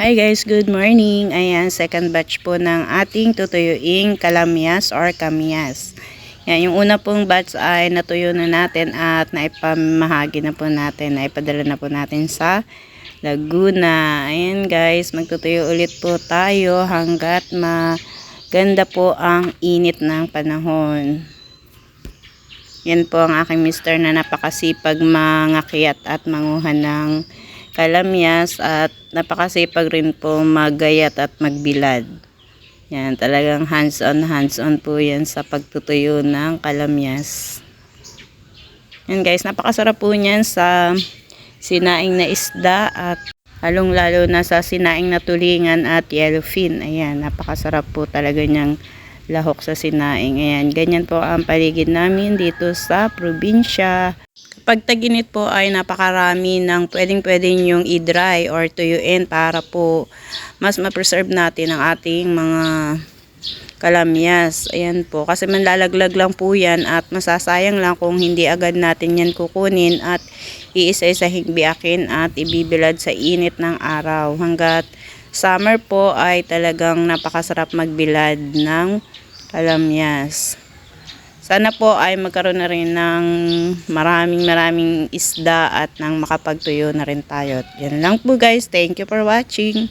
Hi guys, good morning. Ayan, second batch po ng ating tutuyuing kalamyas or kamyas. Yan, yung una pong batch ay natuyo na natin at naipamahagi na po natin, naipadala na po natin sa Laguna. Ayan guys, magtutuyo ulit po tayo hanggat maganda po ang init ng panahon. Yan po ang aking mister na napakasipag mangakyat at manguha ng kalamyas at napakasipag rin po maggayat at magbilad. Yan, talagang hands-on, hands-on po yan sa pagtutuyo ng kalamyas. Yan guys, napakasarap po niyan sa sinaing na isda at halong-lalo na sa sinaing na tulingan at yellowfin. Ayan, napakasarap po talaga niyang lahok sa sinaing. Ayan, ganyan po ang paligid namin dito sa probinsya. Kapag taginit po ay napakarami ng pwedeng-pwedeng yung i-dry or tuyuin para po mas ma-preserve natin ang ating mga kalamyas. Ayan po. Kasi manlalaglag lang po yan at masasayang lang kung hindi agad natin yan kukunin at iisa-isahing biakin at ibibilad sa init ng araw. Hanggat summer po ay talagang napakasarap magbilad ng kalamyas. Sana po ay magkaroon na rin ng maraming maraming isda at nang makapagtuyo na rin tayo. Yan lang po guys. Thank you for watching.